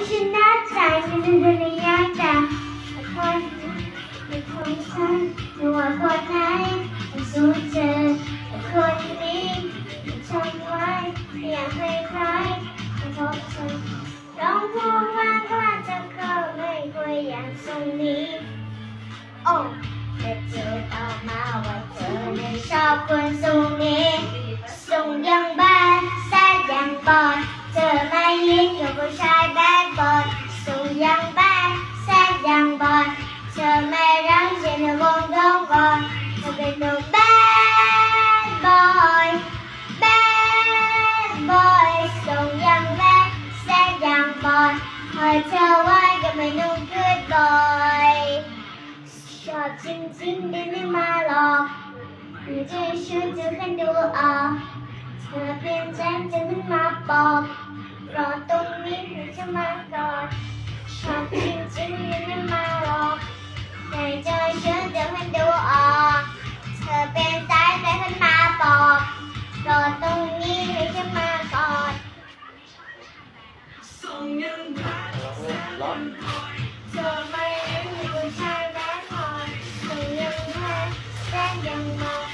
Isn't that time in the Nayaka? The Kosan, you are quite nice, the Sultan, the Kosan, the Tom White, the Apple Pride, the Kosan. ต้องพูดว่าก็จะเข้าไม่คุยอย่างทรงนี้โอ้แต่จูดออกมาว่าเธอไม่ชอบคนทรงนี้ทรงยังบ้านแซ่ยังปอดเธอไม่ยิ้มอยู่ผู้ชายแบบ บอดทรงยังบ้านแซดยังบอดเธอไม่รักฉันในวงดงก่อนเธอเป็นหนุ่มแบดบอยแบดบอยทรงยังแบดแซดยังบอดคอยเธอไว้กับไม่นุ่มขึ้นบ่อยชอบจริงๆได้ไม่มาหรอกหรือจะช่วยเธอให้ดูออกเธอเป็นแจ้งจจะขึ้นมาบอกรอตรงนี้หรือจะมา lòng nhân thái sẽ luôn hỏi giờ may em người sai đã hỏi lòng nhân thái đang dần mỏi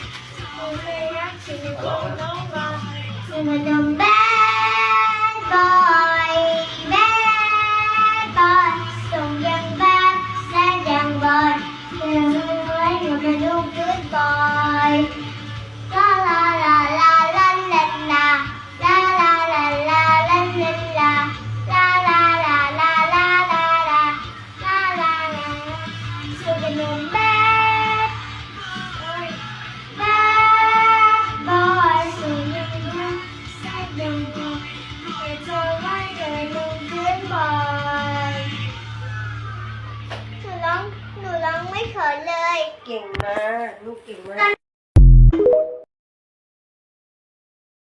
một mê hát chỉ như cô nấu vào thì mà chồng bé Bye. เขินเลย เก่งมาก ลูกเก่งมาก